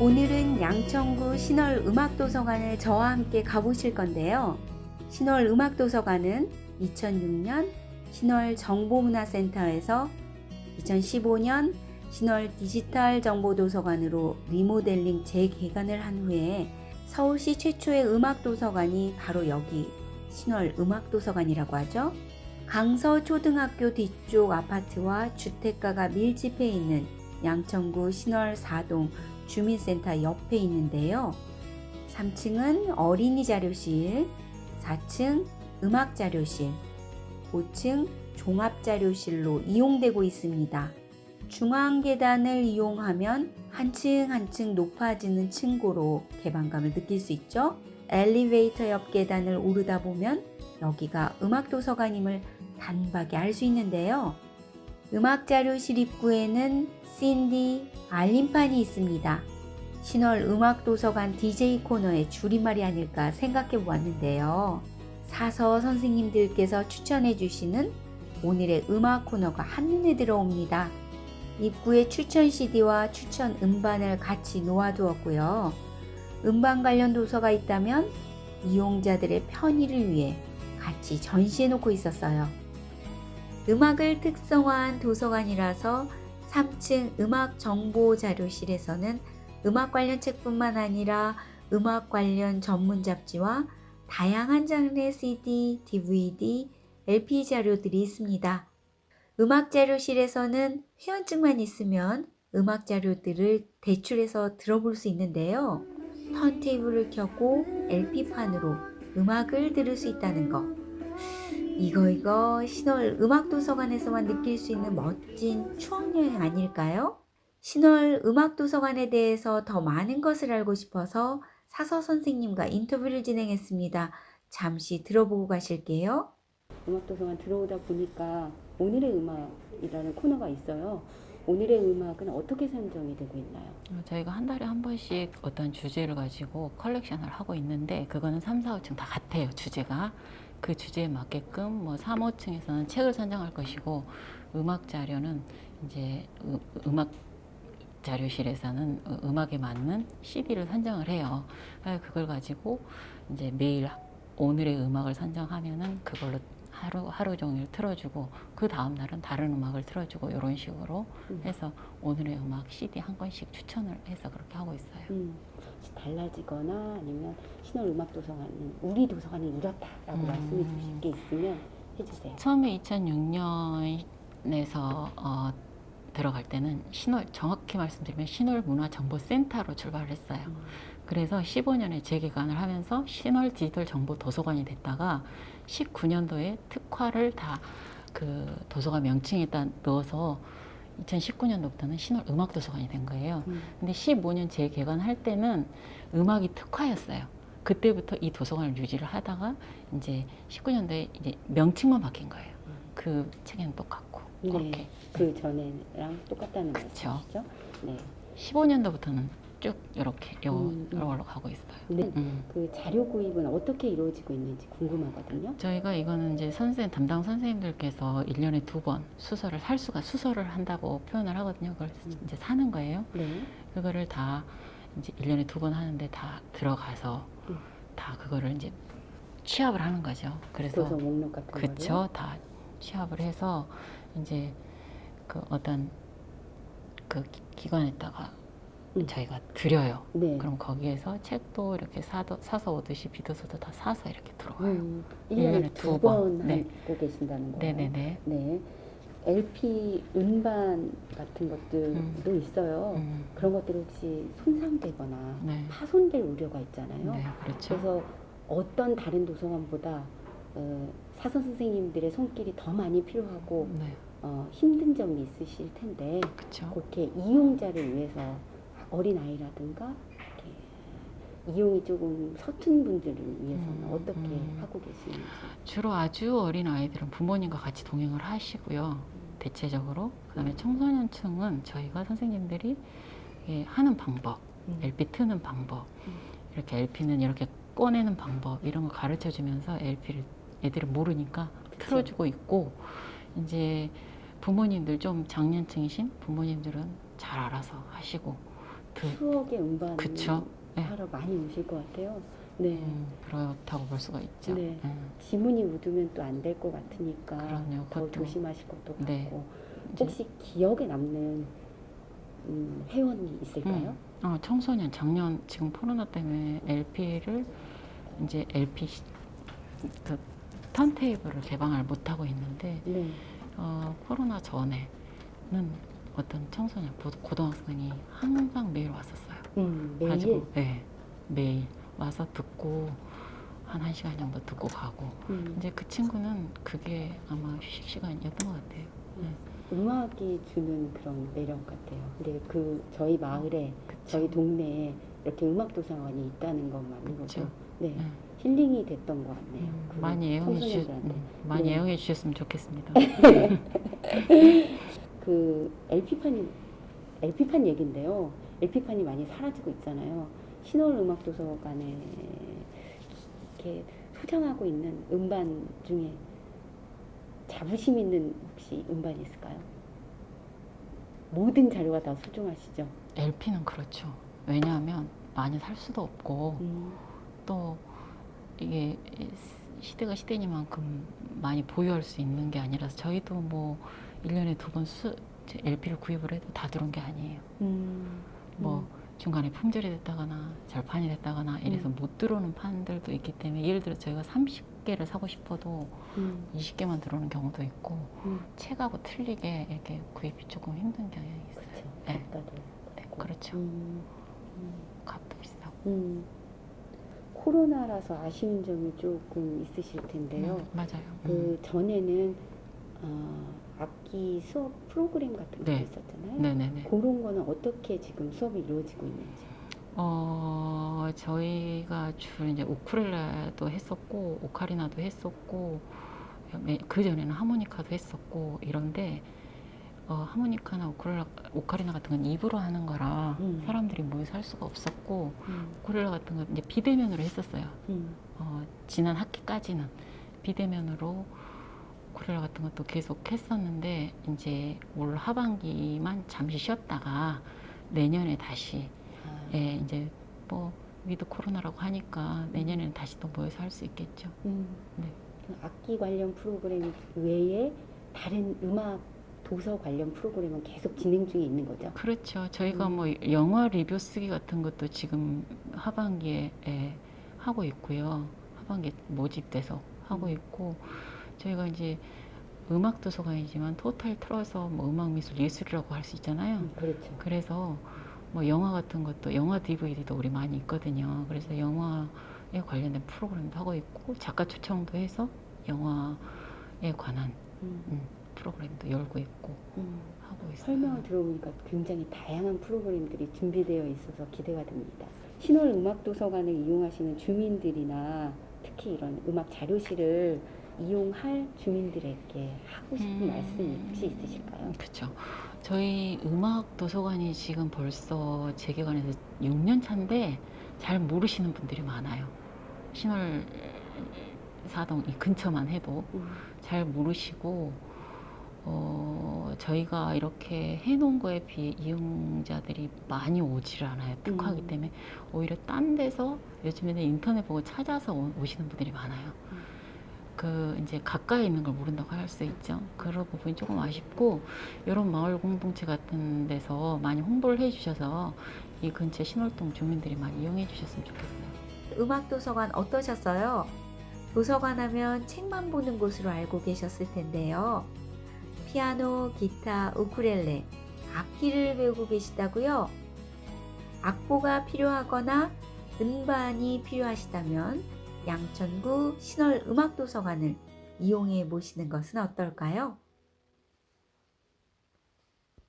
오늘은 양천구 신월 음악도서관을 저와 함께 가보실 건데요. 신월 음악도서관은 2006년 신월 정보문화센터에서 2015년 신월 디지털 정보도서관으로 리모델링 재개관을 한 후에 서울시 최초의 음악도서관이 바로 여기 신월 음악도서관이라고 하죠. 강서 초등학교 뒤쪽 아파트와 주택가가 밀집해 있는 양천구 신월 4동 주민센터 옆에 있는데요. 3층은 어린이 자료실, 4층 음악 자료실, 5층 종합 자료실로 이용되고 있습니다. 중앙 계단을 이용하면 한층 한층 높아지는 층고로 개방감을 느낄 수 있죠. 엘리베이터 옆 계단을 오르다 보면 여기가 음악 도서관임을 단박에 알 수 있는데요. 음악 자료실 입구에는 CD 알림판이 있습니다. 신월 음악도서관 DJ 코너의 줄임말이 아닐까 생각해 보았는데요. 사서 선생님들께서 추천해 주시는 오늘의 음악 코너가 한눈에 들어옵니다. 입구에 추천 CD와 추천 음반을 같이 놓아두었고요. 음반 관련 도서가 있다면 이용자들의 편의를 위해 같이 전시해 놓고 있었어요. 음악을 특성화한 도서관이라서 3층 음악 정보 자료실에서는 음악 관련 책뿐만 아니라 음악 관련 전문 잡지와 다양한 장르의 CD, DVD, LP 자료들이 있습니다. 음악 자료실에서는 회원증만 있으면 음악 자료들을 대출해서 들어볼 수 있는데요. 턴테이블을 켜고 LP판으로 음악을 들을 수 있다는 거. 이거 이거 신월 음악도서관에서만 느낄 수 있는 멋진 추억여행 아닐까요? 신월 음악도서관에 대해서 더 많은 것을 알고 싶어서 사서 선생님과 인터뷰를 진행했습니다. 잠시 들어보고 가실게요. 음악도서관 들어오다 보니까 오늘의 음악이라는 코너가 있어요. 오늘의 음악은 어떻게 선정이 되고 있나요? 어, 저희가 한 달에 한 번씩 어떤 주제를 가지고 컬렉션을 하고 있는데 그거는 3, 4, 5층 다 같아요 주제가 그 주제에 맞게끔 뭐 3, 5층에서는 책을 선정할 것이고 음악 자료는 이제 음, 음악 자료실에서는 어, 음악에 맞는 CD를 선정을 해요. 그걸 가지고 이제 매일 오늘의 음악을 선정하면은 그걸로 하루 하루 종일 틀어주고 그 다음 날은 다른 음악을 틀어주고 이런 식으로 음. 해서 오늘의 음악 CD 한 권씩 추천을 해서 그렇게 하고 있어요. 음, 달라지거나 아니면 신월 음악 도서관은 우리 도서관을 이렇다라고 음. 말씀해 주실 게 있으면 해주세요. 처음에 2006년에서 어, 들어갈 때는 신월 정확히 말씀드리면 신월 문화정보센터로 출발을 했어요. 음. 그래서 15년에 재개관을 하면서 신월 디지털 정보 도서관이 됐다가 19년도에 특화를 다 그 도서관 명칭에다 넣어서 2019년도부터는 신월 음악 도서관이 된 거예요. 음. 근데 15년 재개관할 때는 음악이 특화였어요. 그때부터 이 도서관을 유지를 하다가 이제 19년도에 이제 명칭만 바뀐 거예요. 그 책에는 똑같고 네, 그렇게. 그 전에랑 똑같다는 그쵸. 말씀이시죠? 네. 15년도부터는 쭉 이렇게 요 음, 음. 요걸로 가고 있어요. 네. 음. 그 자료 구입은 어떻게 이루어지고 있는지 궁금하거든요. 저희가 이거는 이제 선생 담당 선생님들께서 1년에 두 번 수서를 살 수가 수서를 한다고 표현을 하거든요. 그걸 음. 이제 사는 거예요. 네. 그거를 다 이제 1년에 두 번 하는데 다 들어가서 음. 다 그거를 이제 취합을 하는 거죠. 그래서 도서 목록 같은. 그쵸 다 취합을 해서 이제 그 어떤 그 기- 기관에다가 음. 저희가 드려요. 네. 그럼 거기에서 책도 이렇게 사도, 사서 오듯이 비도서도 다 사서 이렇게 들어와요. 음, 일년에 1년에 두두 번. 번 네. 하고 계신다는 거예요. 네네네. 네. LP 음반 같은 것들도 있어요. 음, 그런 것들이 혹시 손상되거나 네. 파손될 우려가 있잖아요. 네, 그렇죠. 그래서 어떤 다른 도서관보다 어, 사선 선생님들의 손길이 더 많이 필요하고 네, 어, 힘든 점이 있으실 텐데 그렇죠. 그렇게 이용자를 위해서 어린 아이라든가 이렇게 이용이 조금 서툰 분들을 위해서는 음, 어떻게 음. 하고 계시는지. 주로 아주 어린 아이들은 부모님과 같이 동행을 하시고요. 대체적으로 그다음에 청소년층은 저희가 선생님들이 예, 하는 방법, 음. LP 트는 방법, 음. 이렇게 LP는 이렇게 꺼내는 방법 이런 거 가르쳐 주면서 LP를 애들은 모르니까 그쵸. 틀어주고 있고 이제 부모님들 좀 장년층이신 부모님들은 잘 알아서 하시고 그 추억의 음반 그쵸. 네. 하러 많이 오실 것 같아요. 네. 음, 그렇다고 볼 수가 있죠. 네. 음. 지문이 묻으면 또 안 될 것 같으니까 그럼요. 더 그것도- 조심하실 것도 같고 네. 이제 혹시 기억에 남는 음, 회원이 있을까요? 어, 청소년 작년 지금 코로나 때문에 LP를 이제 LP 시- 그 턴테이블을 개방을 못 하고 있는데 네. 어, 코로나 전에는 어떤 청소년 고- 고등학생이 항상 매일 왔었어요. 음, 매일 가지고 네, 매일 와서 듣고 한 1시간 정도 듣고 가고 음, 이제 그 친구는 그게 아마 휴식 시간이었던 것 같아요. 음악이 주는 그런 매력 같아요. 근데 그 저희 마을에 저희 동네에 이렇게 음악 도서관이 있다는 것만으로도 그쵸. 네, 네. 힐링이 됐던 것 같네요. 음, 그 많이 애용해 주셨. 음, 많이 네. 애용해 주셨으면 좋겠습니다. 그 LP판이 LP판 얘긴데요. LP판이 많이 사라지고 있잖아요. 신월 음악 도서관에 이렇게 소장하고 있는 음반 중에 자부심 있는 혹시 음반이 있을까요? 모든 자료가 다 소중하시죠. LP는 그렇죠. 왜냐하면 많이 살 수도 없고 음, 또 이게 시대가 시대니만큼 많이 보유할 수 있는 게 아니라서 저희도 뭐 1년에 두번 LP를 구입을 해도 다 들어온 게 아니에요. 음, 뭐 중간에 품절이 됐다거나 절판이 됐다거나 이래서 음. 못 들어오는 판들도 있기 때문에 예를 들어 저희가 30개를 사고 싶어도 음, 20개만 들어오는 경우도 있고 음, 책하고 틀리게 이렇게 구입이 조금 힘든 경향이 있어요. 그렇죠. 네. 네. 그렇죠. 음, 음. 값도 비싸고. 음, 코로나라서 아쉬운 점이 조금 있으실 텐데요. 음, 맞아요. 그 전에는 어, 악기 수업 프로그램 같은 것도 네. 있었잖아요. 음. 네네네. 그런 거는 어떻게 지금 수업이 이루어지고 있는지. 어, 저희가 주로 이제 우쿨렐레도 했었고, 오카리나도 했었고, 그 전에는 하모니카도 했었고, 이런데, 어, 하모니카나 우쿨렐레, 오카리나 같은 건 입으로 하는 거라 음. 사람들이 모여서 할 수가 없었고, 음, 우쿨렐레 같은 건 이제 비대면으로 했었어요. 음, 어, 지난 학기까지는 비대면으로 우쿨렐레 같은 것도 계속 했었는데, 이제 올 하반기만 잠시 쉬었다가 내년에 다시 아, 예, 이제 뭐 위드 코로나라고 하니까 내년에는 다시 또 모여서 할 수 있겠죠. 음. 네. 그 악기 관련 프로그램 외에 다른 음악 도서 관련 프로그램은 계속 진행 중에 있는 거죠. 그렇죠. 저희가 음. 뭐 영화 리뷰 쓰기 같은 것도 지금 하반기에 예, 하고 있고요. 하반기에 모집돼서 하고 음. 있고 저희가 이제 음악 도서관이지만 토탈 틀어서 뭐 음악 미술 예술이라고 할 수 있잖아요. 음, 그렇죠. 그래서 뭐 영화 같은 것도 영화 DVD도 우리 많이 있거든요. 그래서 영화에 관련된 프로그램도 하고 있고 작가 초청도 해서 영화에 관한 음, 음, 프로그램도 열고 있고 음. 하고 있어요. 설명을 들어보니까 굉장히 다양한 프로그램들이 준비되어 있어서 기대가 됩니다. 신월 음악 도서관을 이용하시는 주민들이나 특히 이런 음악 자료실을 이용할 주민들에게 하고 싶은 음. 말씀 혹시 있으실까요? 그렇죠. 저희 음악 도서관이 지금 벌써 재개관해서 6년 차인데 잘 모르시는 분들이 많아요. 신월 사동 이 근처만 해도 음, 잘 모르시고 어, 저희가 이렇게 해놓은 거에 비해 이용자들이 많이 오지를 않아요. 특화하기 음. 때문에 오히려 딴 데서 요즘에는 인터넷 보고 찾아서 오- 오시는 분들이 많아요. 음. 그 이제 가까이 있는 걸 모른다고 할 수 있죠. 그런 부분이 조금 아쉽고 이런 마을 공동체 같은 데서 많이 홍보를 해주셔서 이 근처 신월동 주민들이 많이 이용해 주셨으면 좋겠어요. 음악 도서관 어떠셨어요? 도서관 하면 책만 보는 곳으로 알고 계셨을 텐데요. 피아노, 기타, 우쿨렐레, 악기를 배우고 계시다고요? 악보가 필요하거나 음반이 필요하시다면 양천구 신월 음악 도서관을 이용해 보시는 것은 어떨까요?